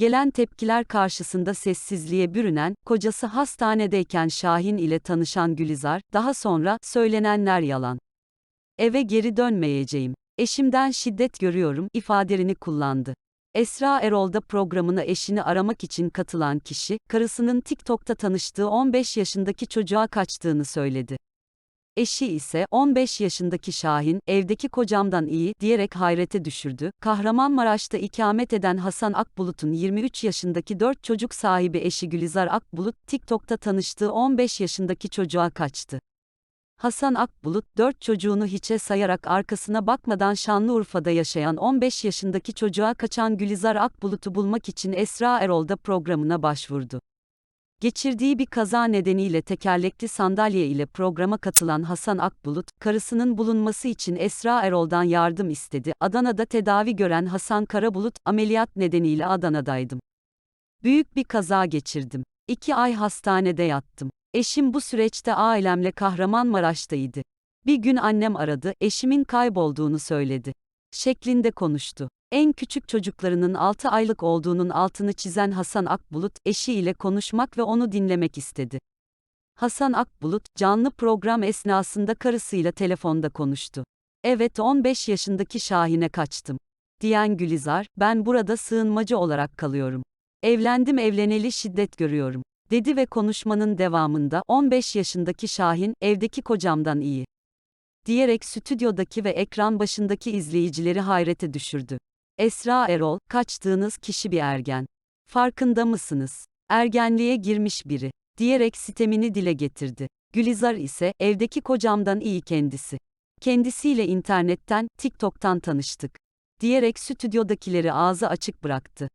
Gelen tepkiler karşısında sessizliğe bürünen, kocası hastanedeyken Şahin ile tanışan Gülizar, daha sonra, söylenenler yalan. Eve geri dönmeyeceğim. Eşimden şiddet görüyorum, ifadelerini kullandı. Esra Erol'da programına eşini aramak için katılan kişi, karısının TikTok'ta tanıştığı 15 yaşındaki çocuğa kaçtığını söyledi. Eşi ise 15 yaşındaki Şahin, evdeki kocamdan iyi diyerek hayrete düşürdü. Kahramanmaraş'ta ikamet eden Hasan Akbulut'un 23 yaşındaki 4 çocuk sahibi eşi Gülizar Akbulut, TikTok'ta tanıştığı 15 yaşındaki çocuğa kaçtı. Hasan Akbulut, 4 çocuğunu hiçe sayarak arkasına bakmadan Şanlıurfa'da yaşayan 15 yaşındaki çocuğa kaçan Gülizar Akbulut'u bulmak için Esra Erol'da programına başvurdu. Geçirdiği bir kaza nedeniyle tekerlekli sandalye ile programa katılan Hasan Akbulut, karısının bulunması için Esra Erol'dan yardım istedi. Adana'da tedavi gören Hasan Karabulut, ameliyat nedeniyle Adana'daydım. Büyük bir kaza geçirdim. İki ay hastanede yattım. Eşim bu süreçte ailemle Kahramanmaraş'taydı. Bir gün annem aradı, eşimin kaybolduğunu söyledi. Şeklinde konuştu. En küçük çocuklarının 6 aylık olduğunun altını çizen Hasan Akbulut, eşiyle konuşmak ve onu dinlemek istedi. Hasan Akbulut, canlı program esnasında karısıyla telefonda konuştu. Evet 15 yaşındaki Şahin'e kaçtım. Diyen Gülizar, ben burada sığınmacı olarak kalıyorum. Evlendim evleneli şiddet görüyorum. Dedi ve konuşmanın devamında 15 yaşındaki Şahin, evdeki kocamdan iyi. Diyerek stüdyodaki ve ekran başındaki izleyicileri hayrete düşürdü. Esra Erol, kaçtığınız kişi bir ergen. Farkında mısınız? Ergenliğe girmiş biri. Diyerek sitemini dile getirdi. Gülizar ise, evdeki kocamdan iyi kendisi. Kendisiyle internetten, TikTok'tan tanıştık. Diyerek stüdyodakileri ağzı açık bıraktı.